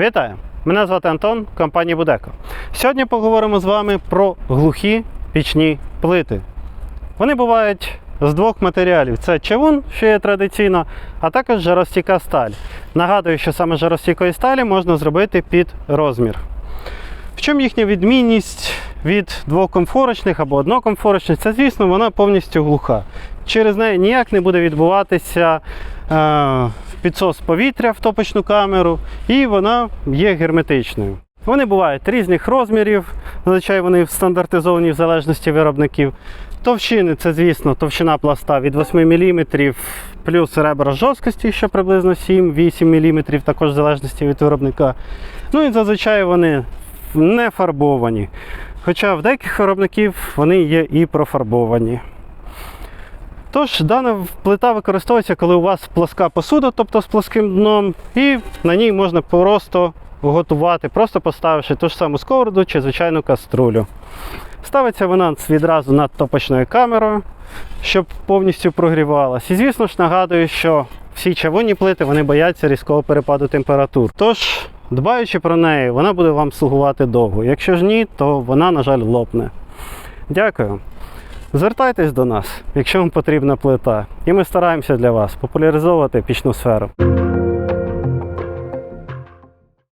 Вітаю! Мене звати Антон, компанія Будеко. Сьогодні поговоримо з вами про глухі пічні плити. Вони бувають з двох матеріалів: це чавун, що є традиційно, а також жаростійка сталь. Нагадую, що саме жаростійкої сталі можна зробити під розмір. В чому їхня відмінність від двокомфорочних або однокомфорочних? Це, звісно, вона повністю глуха. Через неї ніяк не буде відбуватися е, підсос повітря в топочну камеру, і вона є герметичною. Вони бувають різних розмірів, зазвичай вони стандартизовані в залежності виробників. Товщини це, звісно, товщина пласта від 8 мм плюс ребра жорсткості, що приблизно 7-8 мм, також в залежності від виробника. Ну і зазвичай вони не фарбовані. Хоча в деяких виробників вони є і профарбовані. Тож, дана плита використовується, коли у вас плоска посуда, тобто з плоским дном, і на ній можна просто готувати, просто поставивши ту ж саму сковороду чи звичайну каструлю. Ставиться вона відразу над топочною камерою, щоб повністю прогрівалась. І звісно ж нагадую, що всі чавунні плити вони бояться різкого перепаду температур. Тож, дбаючи про неї, вона буде вам слугувати довго. Якщо ж ні, то вона, на жаль, лопне. Дякую. Звертайтесь до нас, якщо вам потрібна плита, і ми стараємося для вас популяризовувати пічну сферу.